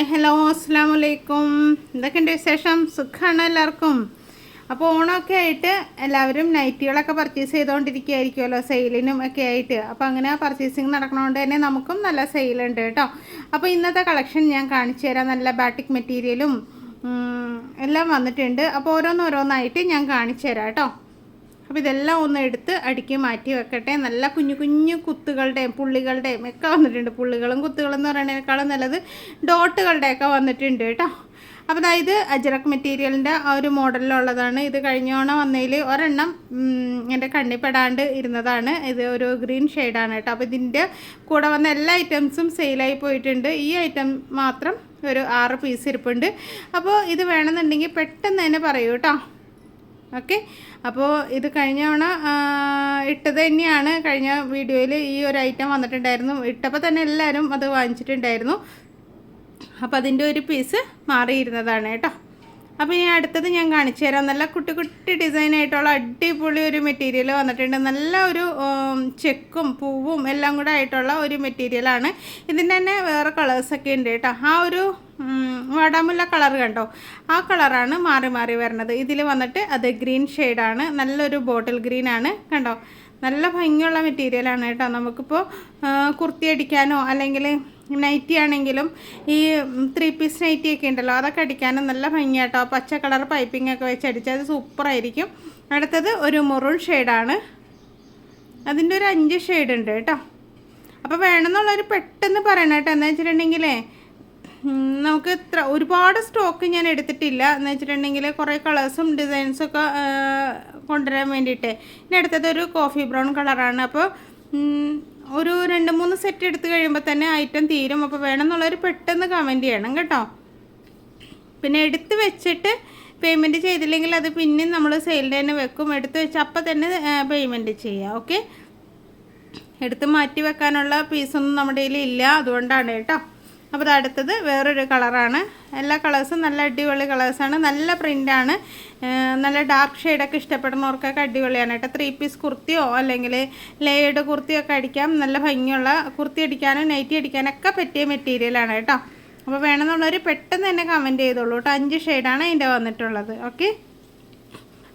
Hi hello അസ്സാം വലൈക്കും എന്തൊക്കെയുണ്ട് വിശേഷം? സുഖമാണ് എല്ലാവർക്കും. അപ്പോൾ ഓണമൊക്കെ ആയിട്ട് എല്ലാവരും നൈറ്റികളൊക്കെ പർച്ചേസ് ചെയ്തുകൊണ്ടിരിക്കുകയായിരിക്കുമല്ലോ സെയിലിനും ഒക്കെ ആയിട്ട്. അപ്പോൾ അങ്ങനെ പർച്ചേസിങ് നടക്കണതുകൊണ്ട് തന്നെ നമുക്കും നല്ല സെയിലുണ്ട് കേട്ടോ. അപ്പോൾ ഇന്നത്തെ കളക്ഷൻ ഞാൻ കാണിച്ചു തരാം. നല്ല ബാറ്റിക് മെറ്റീരിയലും എല്ലാം വന്നിട്ടുണ്ട്. അപ്പോൾ ഓരോന്നോരോന്നായിട്ട് ഞാൻ കാണിച്ചു തരാം കേട്ടോ. അപ്പോൾ ഇതെല്ലാം ഒന്ന് എടുത്ത് അടുക്കി മാറ്റി വെക്കട്ടെ. നല്ല കുഞ്ഞു കുഞ്ഞു കുത്തുകളുടെയും പുള്ളികളുടെയും ഒക്കെ വന്നിട്ടുണ്ട്. പുള്ളികളും കുത്തുകളും എന്ന് പറയുന്നതിനേക്കാളും നല്ലത് ഡോട്ടുകളുടെയൊക്കെ വന്നിട്ടുണ്ട് കേട്ടോ. അപ്പോൾ അതായത് അജറക് മെറ്റീരിയലിന്റെ ആ ഒരു മോഡലിലുള്ളതാണ്. ഇത് കഴിഞ്ഞോണം വന്നതിൽ ഒരെണ്ണം എന്റെ കണ്ണിപ്പെടാണ്ട് ഇരുന്നതാണ്. ഇത് ഒരു ഗ്രീൻ ഷെയ്ഡാണ് കേട്ടോ. അപ്പോൾ ഇതിന്റെ കൂടെ വന്ന എല്ലാ ഐറ്റംസും സെയിലായി പോയിട്ടുണ്ട്. ഈ ഐറ്റം മാത്രം ഒരു ആറ് പീസ് ഇരിപ്പുണ്ട്. അപ്പോൾ ഇത് വേണമെന്നുണ്ടെങ്കിൽ പെട്ടെന്ന് തന്നെ പറയൂ കേട്ടോ. ഓക്കെ. അപ്പോൾ ഇത് കഴിഞ്ഞ തവണ ഇട്ടത് തന്നെയാണ്. കഴിഞ്ഞ വീഡിയോയിൽ ഈ ഒരു ഐറ്റം വന്നിട്ടുണ്ടായിരുന്നു. ഇട്ടപ്പോൾ തന്നെ എല്ലാവരും അത് വാങ്ങിച്ചിട്ടുണ്ടായിരുന്നു. അപ്പോൾ അതിന്റെ ഒരു പീസ് മാറിയിരുന്നതാണ് കേട്ടോ. അപ്പോൾ ഇനി അടുത്തത് ഞാൻ കാണിച്ചു തരാം. നല്ല കുട്ടി കുട്ടി ഡിസൈൻ ആയിട്ടുള്ള അടിപൊളി ഒരു മെറ്റീരിയൽ വന്നിട്ടുണ്ട്. നല്ല ഒരു ചെക്കും പൂവും എല്ലാം കൂടെ ആയിട്ടുള്ള ഒരു മെറ്റീരിയലാണ് ഇതിന്റെ തന്നെ വേറെ കളേഴ്സൊക്കെ ഉണ്ട് കേട്ടോ. ആ ഒരു വാടാമുല്ല കളർ കണ്ടോ? ആ കളറാണ് മാറി മാറി വരുന്നത് ഇതിൽ വന്നിട്ട് അത് ഗ്രീൻ ഷെയ്ഡാണ്. നല്ലൊരു ബോട്ടിൽ ഗ്രീൻ ആണ്. കണ്ടോ? നല്ല ഭംഗിയുള്ള മെറ്റീരിയലാണ് കേട്ടോ. നമുക്കിപ്പോൾ കുർത്തി അടിക്കാനോ അല്ലെങ്കിൽ നൈറ്റി ആണെങ്കിലും ഈ ത്രീ പീസ് നൈറ്റി ഒക്കെ ഉണ്ടല്ലോ അതൊക്കെ അടിക്കാനും നല്ല ഭംഗിയാട്ടോ പച്ച കളർ പൈപ്പിംഗ് ഒക്കെ വെച്ച് അടിച്ചാൽ സൂപ്പറായിരിക്കും അടുത്തത് ഒരു മുറുൾ ഷെയ്ഡാണ്. അതിന്റെ ഒരു അഞ്ച് ഷെയ്ഡ് ഉണ്ട് കേട്ടോ. അപ്പോൾ വേണമെന്നുള്ളൊരു പെട്ടെന്ന് പറയണം കേട്ടോ. എന്താ വെച്ചിട്ടുണ്ടെങ്കിലേ നമുക്ക് ഇത്ര ഒരുപാട് സ്റ്റോക്ക് ഞാൻ എടുത്തിട്ടില്ല. എന്ന് വെച്ചിട്ടുണ്ടെങ്കിൽ കുറേ കളേഴ്സും ഡിസൈൻസും ഒക്കെ ആ, കൊണ്ടുവരാൻ വേണ്ടിയിട്ട്. ഇനി അടുത്തത് ഒരു കോഫി ബ്രൗൺ കളറാണ്. അപ്പോൾ ഒരു രണ്ട് മൂന്ന് സെറ്റ് എടുത്തു കഴിയുമ്പോൾ തന്നെ ഐറ്റം തീരും. അപ്പോൾ വേണമെന്നുള്ളൊരു പെട്ടെന്ന് കമന്റ് ചെയ്യണം കേട്ടോ. പിന്നെ എടുത്ത് വെച്ചിട്ട് പേയ്മെന്റ് ചെയ്തില്ലെങ്കിൽ അത് പിന്നെയും നമ്മൾ സെയിലിന്റെ തന്നെ വെക്കും. എടുത്ത് വെച്ച് അപ്പം തന്നെ പേയ്മെന്റ് ചെയ്യുക ഓക്കെ? എടുത്ത് മാറ്റി വെക്കാനുള്ള പീസൊന്നും നമ്മുടെ കയ്യിൽ ഇല്ല. അതുകൊണ്ടാണ് കേട്ടോ. അപ്പോൾ ഇത് അടുത്തത് വേറൊരു കളറാണ്. എല്ലാ കളേഴ്സും നല്ല അടിപൊളി കളേഴ്സാണ്. നല്ല പ്രിന്റാണ് നല്ല ഡാർക്ക് ഷെയ്ഡൊക്കെ ഇഷ്ടപ്പെടുന്നവർക്കൊക്കെ അടിപൊളിയാണ് കേട്ടോ. ത്രീ പീസ് കുർത്തിയോ അല്ലെങ്കിൽ ലേയേഡ് കുർത്തിയോ ഒക്കെ അടിക്കാം. നല്ല ഭംഗിയുള്ള കുർത്തി അടിക്കാനും നൈറ്റി അടിക്കാനൊക്കെ പറ്റിയ മെറ്റീരിയലാണ് കേട്ടോ. അപ്പോൾ വേണമെന്നുള്ളവർ പെട്ടെന്ന് തന്നെ കമന്റ് ചെയ്തോളൂ കേട്ടോ. അഞ്ച് ഷെയ്ഡാണ് അതിന്റെ വന്നിട്ടുള്ളത്. ഓക്കെ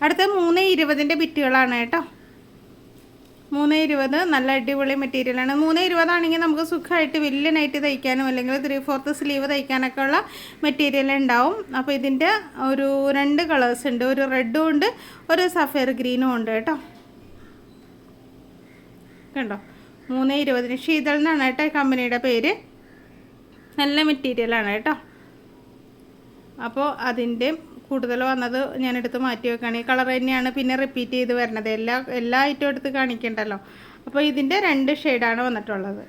അടുത്ത മൂന്ന് ഇരുപതിന്റെ ബിറ്റുകളാണ് കേട്ടോ. മൂന്ന് ഇരുപത് നല്ല അടിപൊളി മെറ്റീരിയലാണ് മൂന്ന് ഇരുപതാണെങ്കിൽ നമുക്ക് സുഖമായിട്ട് വലിയ നൈറ്റ് തയ്ക്കാനും അല്ലെങ്കിൽ ത്രീ ഫോർത്ത് സ്ലീവ് തയ്ക്കാനൊക്കെ ഉള്ള മെറ്റീരിയൽ ഉണ്ടാവും. അപ്പോൾ ഇതിന്റെ ഒരു രണ്ട് കളേഴ്സ് ഉണ്ട്. ഒരു റെഡും ഉണ്ട് ഒരു സഫയർ ഗ്രീനും ഉണ്ട് കേട്ടോ. കണ്ടോ? മൂന്ന് ഇരുപതിന് ശീതൾ എന്നാണ് കേട്ടോ കമ്പനിയുടെ പേര്. നല്ല മെറ്റീരിയലാണ് കേട്ടോ. അപ്പോൾ അതിന്റെ കൂടുതൽ വന്നത് ഞാൻ എടുത്ത് മാറ്റി വെക്കുകയാണ്. ഈ കളർ തന്നെയാണ് പിന്നെ റിപ്പീറ്റ് ചെയ്ത് വരുന്നത്. എല്ലാ എല്ലാ ഐറ്റവും എടുത്ത് കാണിക്കണ്ടല്ലോ. അപ്പോൾ ഇതിന്റെ രണ്ട് ഷെയ്ഡാണ് വന്നിട്ടുള്ളത്.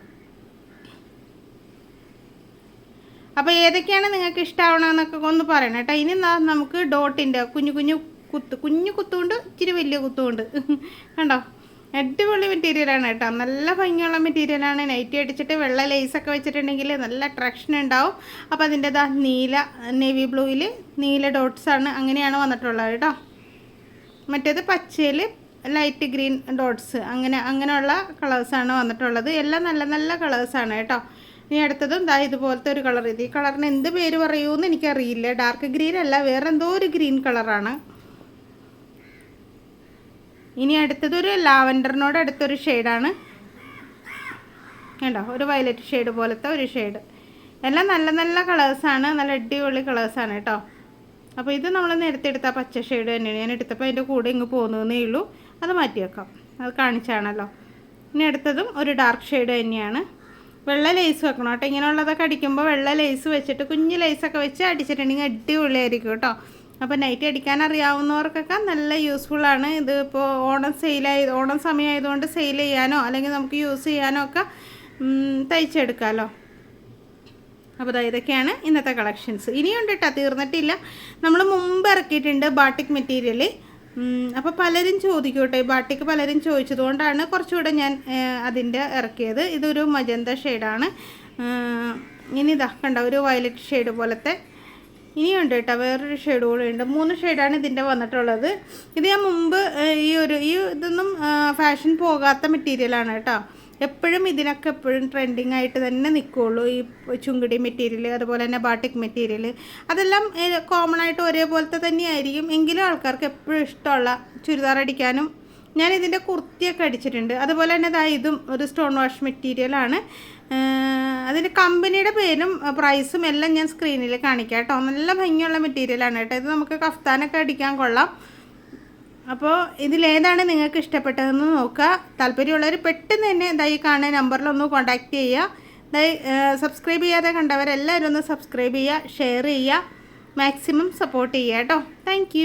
അപ്പോൾ ഏതൊക്കെയാണ് നിങ്ങൾക്ക് ഇഷ്ടമാവണമെന്നൊക്കെ ഒന്ന് പറയണം കേട്ടോ. ഇനി നമുക്ക് ഡോട്ടിന്റെ കുഞ്ഞു കുഞ്ഞു കുത്ത് കുഞ്ഞു കുത്തുകൊണ്ട് ഇച്ചിരി വലിയ കുത്തുകൊണ്ട് കണ്ടോ? അടിപൊളി മെറ്റീരിയലാണ് കേട്ടോ. നല്ല ഭംഗിയുള്ള മെറ്റീരിയലാണ് നൈറ്റി അടിച്ചിട്ട് വെള്ള ലേസൊക്കെ വെച്ചിട്ടുണ്ടെങ്കിൽ നല്ല അട്രാക്ഷൻ ഉണ്ടാവും. അപ്പോൾ അതിന്റെ ദാ നീല നേവി ബ്ലൂവിൽ നീല ഡോട്ട്സ് ആണ് അങ്ങനെയാണ് വന്നിട്ടുള്ളത് കേട്ടോ. മറ്റേത് പച്ചയിൽ ലൈറ്റ് ഗ്രീൻ ഡോട്ട്സ് അങ്ങനെ അങ്ങനെയുള്ള കളേഴ്സാണ് വന്നിട്ടുള്ളത്. എല്ലാം നല്ല നല്ല കളേഴ്സാണ് കേട്ടോ. ഇനി അടുത്തതും ദാ ഇതുപോലത്തെ ഒരു കളർ ഇത് ഈ കളറിന് എന്ത് പേര് പറയുമെന്ന് എനിക്കറിയില്ല. ഡാർക്ക് ഗ്രീൻ അല്ല വേറെ എന്തോ ഒരു ഗ്രീൻ കളറാണ് ഇനി അടുത്തതൊരു ലാവൻഡറിനോട് അടുത്തൊരു ഷെയ്ഡാണ്. കണ്ടോ? ഒരു വയലറ്റ് ഷെയ്ഡ് പോലത്തെ ഒരു ഷെയ്ഡ്. എല്ലാം നല്ല നല്ല കളേഴ്സാണ് നല്ല അടിപൊളി കളേഴ്സാണ് കേട്ടോ. അപ്പോൾ ഇത് നമ്മൾ നേരത്തെ എടുത്ത പച്ച ഷെയ്ഡ് തന്നെയാണ്. ഞാൻ എടുത്തപ്പോൾ അതിന്റെ കൂടെ ഇങ്ങ് പോകുന്നതേ ഉള്ളൂ. അത് മാറ്റി വെക്കാം. അത് കാണിച്ചാണല്ലോ. ഇനി അടുത്തതും ഒരു ഡാർക്ക് ഷെയ്ഡ് തന്നെയാണ്. വെള്ള ലേസ് വെക്കണം കേട്ടോ. ഇങ്ങനെയുള്ളതൊക്കെ അടിക്കുമ്പോൾ വെള്ള ലേസ് വെച്ചിട്ട് കുഞ്ഞ് ലേസൊക്കെ വെച്ച് അടിച്ചിട്ടുണ്ടെങ്കിൽ അടിപൊളിയായിരിക്കും കേട്ടോ. അപ്പോൾ നൈറ്റ് അടിക്കാൻ അറിയാവുന്നവർക്കൊക്കെ നല്ല യൂസ്ഫുള്ളാണ് ഇത് ഇപ്പോൾ ഓണം സെയിലായ ഓണം സമയമായതുകൊണ്ട് സെയിൽ ചെയ്യാനോ അല്ലെങ്കിൽ നമുക്ക് യൂസ് ചെയ്യാനോ ഒക്കെ തയ്ച്ചെടുക്കാമല്ലോ അപ്പോൾ ഇതൊക്കെയാണ് ഇന്നത്തെ കളക്ഷൻസ് ഇനിയുണ്ട് കേട്ടോ തീർന്നിട്ടില്ല. നമ്മൾ മുമ്പ് ഇറക്കിയിട്ടുണ്ട് ബാട്ടിക് മെറ്റീരിയൽ അപ്പോൾ പലരും ചോദിക്കും കേട്ടോ ബാട്ടിക്ക് പലരും ചോദിച്ചതുകൊണ്ടാണ് കുറച്ചുകൂടെ ഞാൻ അതിന്റെ ഇറക്കിയത്. ഇതൊരു മജന്ത ഷെയ്ഡാണ് ഇനി ഇതാ കണ്ടോ ഒരു വയലറ്റ് ഷെയ്ഡ് പോലത്തെ ഇനിയുണ്ട് കേട്ടോ വേറൊരു ഷെയ്ഡ് കൂടെ ഉണ്ട്. മൂന്ന് ഷെയ്ഡാണ് ഇതിന്റെ വന്നിട്ടുള്ളത്. ഇത് ഞാൻ മുമ്പ് ഈ ഒരു ഈ ഇതൊന്നും ഫാഷൻ പോകാത്ത മെറ്റീരിയലാണ് കേട്ടോ. എപ്പോഴും ഇതിനൊക്കെ എപ്പോഴും ട്രെൻഡിങ് ആയിട്ട് തന്നെ നിൽക്കുകയുള്ളൂ ഈ ചുങ്കിടി മെറ്റീരിയൽ അതുപോലെ തന്നെ ബാട്ടിക് മെറ്റീരിയൽ അതെല്ലാം കോമൺ ആയിട്ട് ഒരേപോലത്തെ തന്നെയായിരിക്കും. എങ്കിലും ആൾക്കാർക്ക് എപ്പോഴും ഇഷ്ടമുള്ള ചുരിദാർ അടിക്കാനും ഞാൻ ഇതിന്റെ കുർത്തിയൊക്കെ അടിച്ചിട്ടുണ്ട്. അതുപോലെ തന്നെ ദാ ഇതും ഒരു സ്റ്റോൺ വാഷ് മെറ്റീരിയലാണ് അതിന്റെ കമ്പനിയുടെ പേരും പ്രൈസും എല്ലാം ഞാൻ സ്ക്രീനിൽ കാണിക്കാം കേട്ടോ. നല്ല ഭംഗിയുള്ള മെറ്റീരിയലാണ് കേട്ടോ. ഇത് നമുക്ക് കഫ്താനൊക്കെ അടിക്കാൻ കൊള്ളാം. അപ്പോൾ ഇതിലേതാണ് നിങ്ങൾക്ക് ഇഷ്ടപ്പെട്ടതെന്ന് നോക്കുക. താല്പര്യമുള്ളവർ പെട്ടെന്ന് തന്നെ ദൈ കാണുന്ന നമ്പറിലൊന്ന് കോൺടാക്റ്റ് ചെയ്യുക. ദൈ സബ്സ്ക്രൈബ് ചെയ്യാതെ കണ്ടവരെല്ലാവരും ഒന്ന് സബ്സ്ക്രൈബ് ചെയ്യുക ഷെയർ ചെയ്യുക മാക്സിമം സപ്പോർട്ട് ചെയ്യുക കേട്ടോ. താങ്ക്